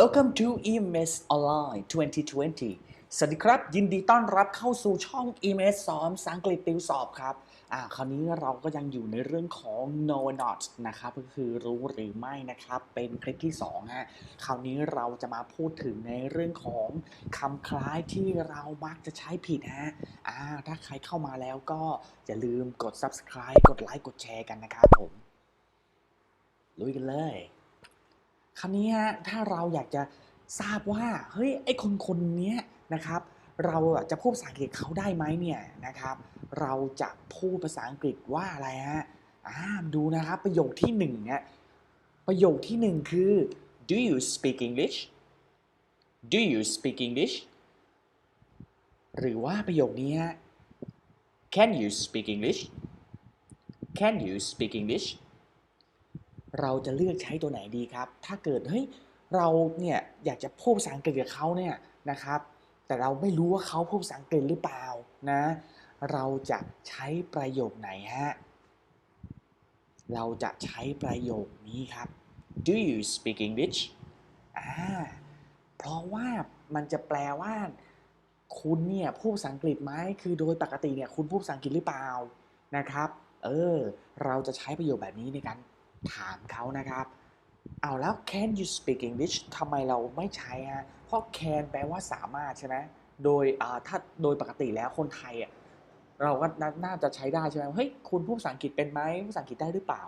Welcome to EMS Online 2020 สวัสดีครับ ยินดีต้อนรับเข้าสู่ช่อง EMS สอนภาษาอังกฤษติวสอบครับ อ่า คราวนี้เราก็ยังอยู่ในเรื่องของ know or not นะครับ ก็คือรู้หรือไม่นะครับ เป็นคลิปที่2ฮะ คราวนี้เราจะมาพูดถึงในเรื่องของคำคล้ายที่เรามักจะใช้ผิดฮะ อ่า ถ้าใครเข้ามาแล้วก็อย่าลืมกด subscribe กดไลค์ กดแชร์กันนะครับผม ลุยกันเลย คราวนี้ฮะถ้าเราอยากจะทราบว่าเฮ้ยไอ้คนคนนี้นะครับ เราจะพูดภาษาอังกฤษเขาได้ไหมเนี่ยนะครับ เราจะพูดภาษาอังกฤษว่าอะไรฮะอ่าดูนะครับประโยคที่หนึ่งเนี่ยประโยคที่หนึ่งคือ do you speak English do you speak English หรือว่าประโยคนี้ฮะ can you speak English can you speak English เราจะเลือกใช้ตัวไหนดีครับ ถ้าเกิดเฮ้ยเราเนี่ยอยากจะพูดภาษาอังกฤษกับเขาเนี่ยนะครับ แต่เราไม่รู้ว่าเขาพูดภาษาอังกฤษหรือเปล่านะ เราจะใช้ประโยคไหนฮะ เราจะใช้ประโยคนี้ครับ Do you speak English อ่าเพราะว่ามันจะแปลว่า คุณเนี่ยพูดภาษาอังกฤษไหมคือโดยปกติเนี่ยคุณพูดภาษาอังกฤษหรือเปล่านะครับ เออ เราจะใช้ประโยคแบบนี้ในการ ถามเขานะครับ เอาแล้ว can you speak English ทำไมเราไม่ใช้ฮะ เพราะ can แปลว่าสามารถใช่ไหมโดยถ้าโดยปกติแล้วคนไทยอะเราก็น,น่าจะใช้ได้ใช่ไหมเฮ้ยคุณพูดภาษาอังกฤษเป็นไหมพูดภาษาอังกฤษได้หรือเปล่า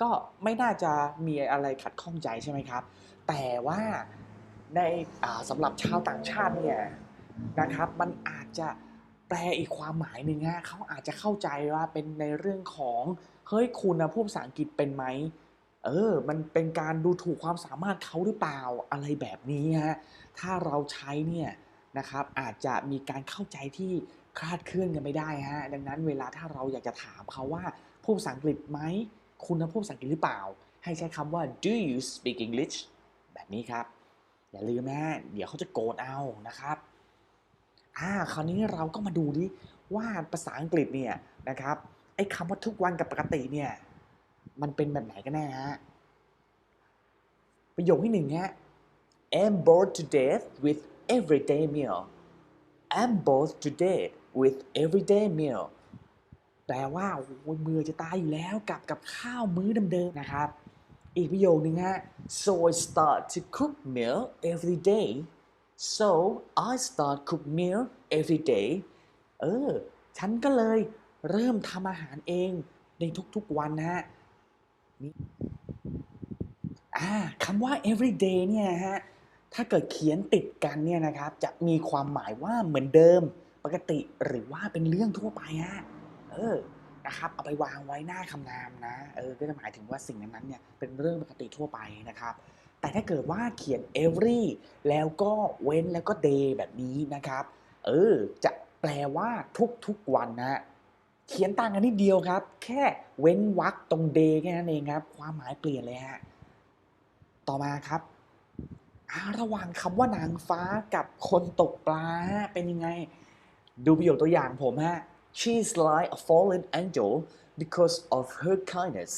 ก็ไม่น่าจะมีอะไรขัดข้องใจใช่ไหมครับ แต่ว่าในสำหรับชาวต่างชาติเนี่ยนะครับ มันอาจจะ แปลอีกความหมายหนึ่งฮะเขาอาจจะเข้าใจว่าเป็นในเรื่องของเฮ้ยคุณนะพูดภาษาอังกฤษเป็นไหมเออ มันเป็นการดูถูกความสามารถเขาหรือเปล่าอะไรแบบนี้ฮะถ้าเราใช้เนี่ยนะครับอาจจะมีการเข้าใจที่คลาดเคลื่อนกันไม่ได้ฮะดังนั้นเวลาถ้าเราอยากจะถามเขาว่าพูดภาษาอังกฤษไหมคุณนะพูดภาษาอังกฤษหรือเปล่า ให้ใช้คำว่า do you speak English แบบนี้ครับ อย่าลืมนะฮะเดี๋ยวเขาจะโกรธเอานะครับ อ่าคราวนี้เราก็มาดูดิว่าภาษาอังกฤษเนี่ยนะครับไอ้คำว่าทุกวันกับปกติเนี่ยมันเป็นแบบไหนกันแน่ฮะประโยคที่หนึ่งฮะ I'm bored to death with everyday meal I'm bored to death with everyday meal แปลว่าโอ้ยเบื่อจะตายอยู่แล้วกับกับข้าวมื้อเดิมๆนะครับ อีกประโยคนึงฮะ so I start to cook meal every day so I start cook meal every day เออ ฉันก็เลยเริ่มทำอาหารเองในทุกๆวันนะฮะอ่าคำว่า everyday เนี่ยฮะ ถ้าเกิดเขียนติดกันเนี่ยนะครับ จะมีความหมายว่าเหมือนเดิม ปกติหรือว่าเป็นเรื่องทั่วไปฮะ เออ นะครับ เอาไปวางไว้หน้าคำนามนะ เออ ก็จะหมายถึงว่าสิ่งนั้นๆเนี่ย เป็นเรื่องปกติทั่วไปนะครับ แต่ถ้าเกิดว่าเขียน every แล้วก็เว้นแล้วก็ day แบบนี้นะครับ เออ จะแปลว่าทุกๆวันนะเขียนต่างกันนิดเดียวครับ แค่เว้นวรรคตรง day แค่นั้นเองครับ ความหมายเปลี่ยนเลยฮะต่อมาครับระหว่างคำว่านางฟ้ากับคนตกปลาเป็นยังไง ดูประโยคตัวอย่างผมฮะ She's like a fallen angel because of her kindness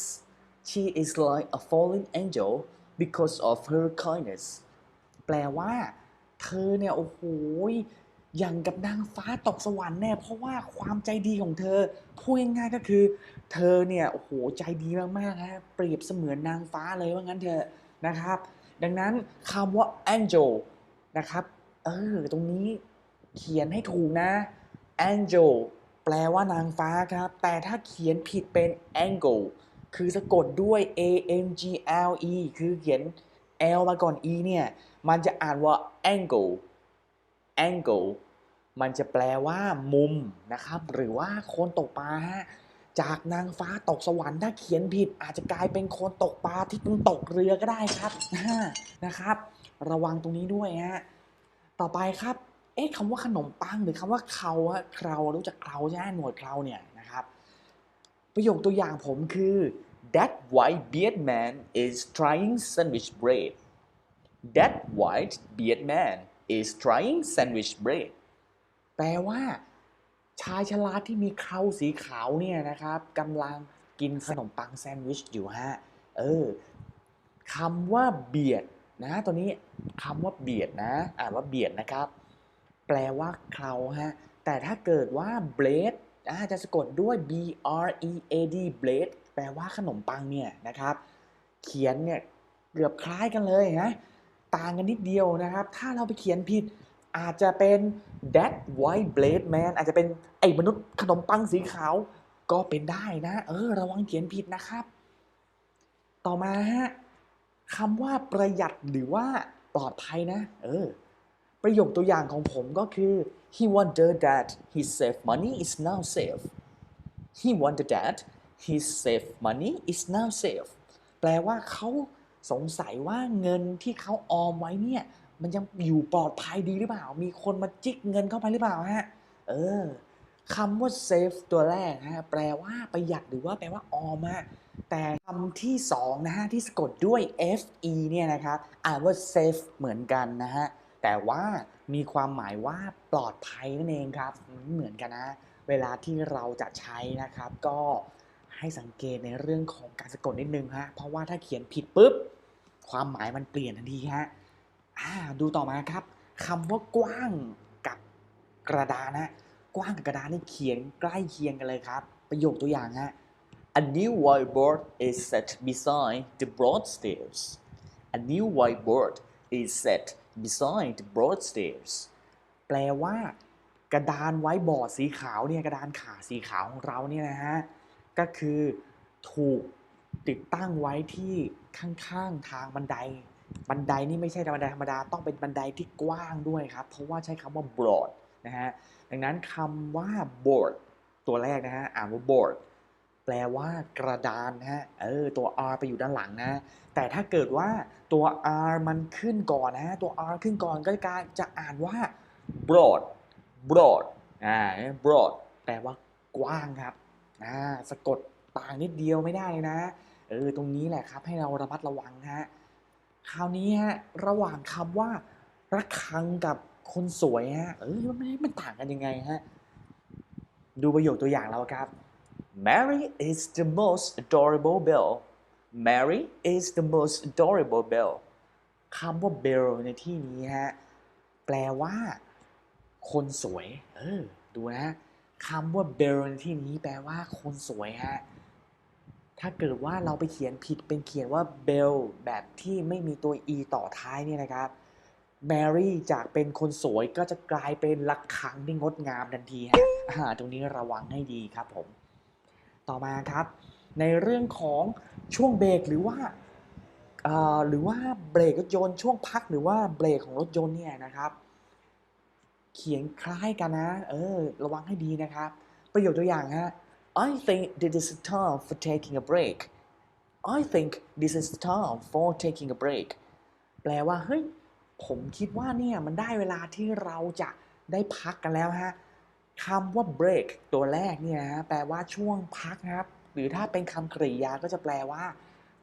She is like a fallen angel because of her kindness แปลว่า เธอเนี่ย โอ้โหอย่างกับนางฟ้าตกสวรรค์แน่เพราะว่าความใจดีของเธอพูดง่ายๆก็คือ เธอเนี่ยโอ้โหใจดีมากๆฮะเปรียบเสมือนนางฟ้าเลยว่างั้นเถอนะครับ ดังนั้นคำว่า angel นะครับเออตรงนี้เขียนให้ถูกนะ angel แปลว่านางฟ้าครับ แต่ถ้าเขียนผิดเป็น angle คือสะกดด้วย a n g l e คือเขียน l มาก่อน e เนี่ย มันจะอ่านว่า angle angle มันจะแปลว่ามุมนะครับ หรือว่าคนตกปลาจากนางฟ้าตกสวรรค์ถ้าเขียนผิด อาจจะกลายเป็นคนตกปลาที่ต้องตกเรือก็ได้ครับนะครับ ระวังตรงนี้ด้วยฮะต่อไปครับ เอ๊ะคำว่าขนมปังหรือคำว่าเคราฮะเครารู้จักเคราใช่ไหมหนวดเคราเนี่ย ประโยคตัวอย่างผมคือ that white beard man is trying sandwich bread that white beard man is trying sandwich bread แปลว่า ชายชราที่มีเคราสีขาวเนี่ยนะครับกำลังกินขนมปังแซนด์วิชอยู่ฮะ เออคำว่าเบียดนะตัวนี้คำว่าเบียดนะอ่านว่าเบียดนะครับ แปลว่าเคราฮะ แต่ถ้าเกิดว่า blade อ่า จะสะกดด้วย b r e a d blade แปลว่าขนมปังเนี่ยนะครับ เขียนเนี่ยเกือบคล้ายกันเลยนะต่างกันนิดเดียวนะครับ ถ้าเราไปเขียนผิดอาจจะเป็น that white blade man อาจจะเป็นไอ้มนุษย์ขนมปังสีขาวก็เป็นได้นะ เออ ระวังเขียนผิดนะครับ ต่อมาฮะคำว่าประหยัดหรือว่าปลอดภัยนะ เออ ประโยคตัวอย่างของผมก็คือ he wondered that his saved money is now safe he wondered that his saved money is now safe แปลว่าเขาสงสัยว่าเงินที่เขาออมไว้เนี่ย มันยังอยู่ปลอดภัยดีหรือเปล่า มีคนมาจิกเงินเข้าไปหรือเปล่าฮะ เออคำว่า save ตัวแรกฮะ แปลว่าประหยัดหรือว่าแปลว่าออมฮะแต่คำที่สองนะฮะ ที่สะกดด้วย fe เนี่ยนะครับ อ่านว่า safe เหมือนกันนะฮะ แต่ว่ามีความหมายว่าปลอดภัยนั่นเองครับ เหมือนกันนะ เวลาที่เราจะใช้นะครับ ก็ให้สังเกตในเรื่องของการสะกดนิดนึงฮะเพราะว่าถ้าเขียนผิดปุ๊บ ความหมายมันเปลี่ยนทันทีฮะดูต่อมาครับคำว่ากว้างกับกระดานนะกว้างกับกระดานนี่เขียนใกล้เคียงกันเลยครับ ประโยคตัวอย่างฮะ A new whiteboard is set beside the broad stairs. A new whiteboard is set beside broad stairs. แปลว่ากระดานไว้บอร์ดสีขาวเนี่ยกระดานขาสีขาวของเราเนี่ยนะฮะก็คือถูกติดตั้งไว้ที่ข้างๆทางบันได บันไดนี่ไม่ใช่บันไดธรรมดาต้องเป็นบันไดที่กว้างด้วยครับ เพราะว่าใช้คำว่า broad นะฮะดังนั้นคำว่า board ตัวแรกนะฮะอ่านว่า board แปลว่ากระดานนะฮะ เออ ตัว r ไปอยู่ด้านหลังนะ แต่ถ้าเกิดว่าตัว r มันขึ้นก่อนนะฮะตัว r ขึ้นก่อนก็การจะอ่านว่า broad broad อ่า broad แปลว่ากว้างครับ อ่า สะกดต่างนิดเดียวไม่ได้เลยนะ เออ ตรงนี้แหละครับให้เราระมัดระวังฮะ คราวนี้ฮะ ระหว่างคำว่าระคังกับคนสวยฮะ เออมันมันต่างกันยังไงฮะ ดูประโยคตัวอย่างเราครับ Mary is the most adorable bell. Mary is the most adorable bell. คำว่า bell ในที่นี้ฮะ แปลว่า คนสวย เออ ดูนะคำว่า bell ในที่นี้แปลว่า คนสวยฮะ ถ้าเกิดว่าเราไปเขียนผิดเป็นเขียนว่า bell แบบที่ไม่มีตัว e ต่อท้ายเนี่ยนะครับ Mary จากเป็นคนสวยก็จะกลายเป็นลักขังที่งดงามทันทีฮะ ตรงนี้ระวังให้ดีครับผม ต่อมาครับ ในเรื่องของช่วงเบรกหรือว่าหรือว่าเบรกรถยนต์ช่วงพักหรือว่าเบรกของรถยนต์เนี่ยนะครับ เขียนคล้ายกันนะ เออ ระวังให้ดีนะครับ ประโยคตัวอย่างฮะ I think this is the time for taking a break I think this is the time for taking a break แปลว่าเฮ้ยผมคิดว่าเนี่ยมันได้เวลาที่เราจะได้พักกันแล้วฮะ คำว่า break ตัวแรกเนี่ยฮะแปลว่าช่วงพักครับ หรือถ้าเป็นคำกริยาก็จะแปลว่า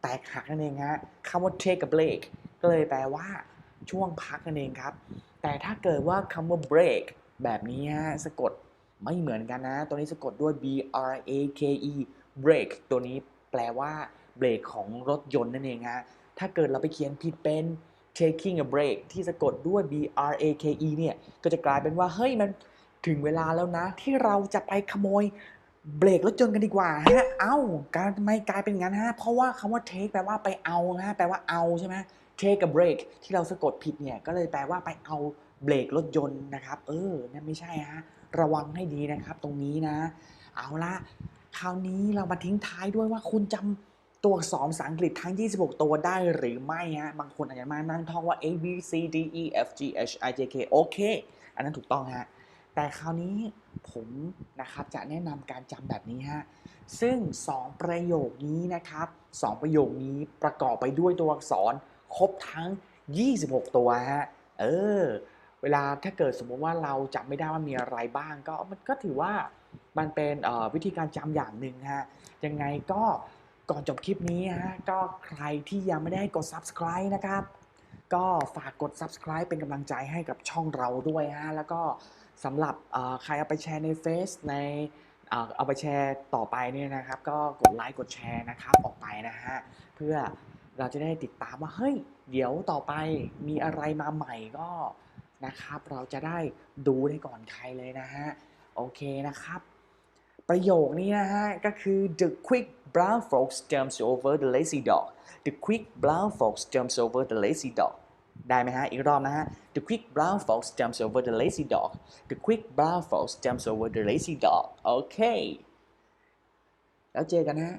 แตกหักนั่นเองฮะคำว่า take a break ก็เลยแปลว่า ช่วงพักนั่นเองครับ แต่ถ้าเกิดว่าคำว่า break แบบนี้ฮะสะกดไม่เหมือนกันนะ ตัวนี้สะกดด้วย b r a k e break ตัวนี้แปลว่าเบรกของรถยนต์นั่นเองฮะถ้าเกิดเราไปเขียนผิดเป็น taking a break ที่สะกดด้วย b r a k e เนี่ย ก็จะกลายเป็นว่า เฮ้ย มัน ถึงเวลาแล้วนะ ที่เราจะไปขโมยเบรกรถยนต์กันดีกว่าฮะ เอ้า การทำไมกลายเป็นงั้นฮะ เพราะว่าคำว่า take แปลว่าไปเอาฮะ แปลว่าเอาใช่ไหม take a break ที่เราสะกดผิดเนี่ย ก็เลยแปลว่าไปเอาเบรกรถยนต์นะครับ เออ นั่นไม่ใช่ฮะ ระวังให้ดีนะครับ ตรงนี้นะ เอาละ คราวนี้เรามาทิ้งท้ายด้วยว่าคุณจำตัวอักษรภาษาอังกฤษทั้ง 26 ตัวได้หรือไม่ฮะ บางคนอาจจะมานั่งท่องว่า A B C D E F G H I J K โอเค อันนั้นถูกต้องฮะ แต่คราวนี้ผมนะครับจะแนะนำการจำแบบนี้ฮะ ซึ่ง 2 ประโยคนี้นะครับ 2 ประโยคนี้ประกอบไปด้วยตัวอักษรครบทั้ง 26 ตัวฮะ เออ เวลาถ้าเกิดสมมติว่าเราจำไม่ได้ว่ามีอะไรบ้างก็มันก็ถือว่ามันเป็นออวิธีการจำอย่างหนึ่งฮะ ยังไงก็ก่อนจบคลิปนี้ฮะ ก็ใครที่ยังไม่ได้กด subscribe นะครับ ก็ฝากกด subscribe เป็นกำลังใจให้กับช่องเราด้วยฮะ แล้วก็ สำหรับใครเอาไปแชร์ในเฟซในเอาไปแชร์ต่อไปเนี่ยนะครับ ก็กดไลค์กดแชร์นะครับออกไปนะฮะเพื่อเราจะได้ติดตามว่าเฮ้ยเดี๋ยวต่อไปมีอะไรมาใหม่ก็นะครับ เราจะได้ดูได้ก่อนใครเลยนะฮะโอเคนะครับ ประโยคนี้นะฮะก็คือ the quick brown fox jumps over the lazy dog the quick brown fox jumps over the lazy dog ได้ไหมฮะ อีกรอบนะฮะ the quick brown fox jumps over the lazy dog the quick brown fox jumps over the lazy dog โอเค แล้วเจอกันนะฮะ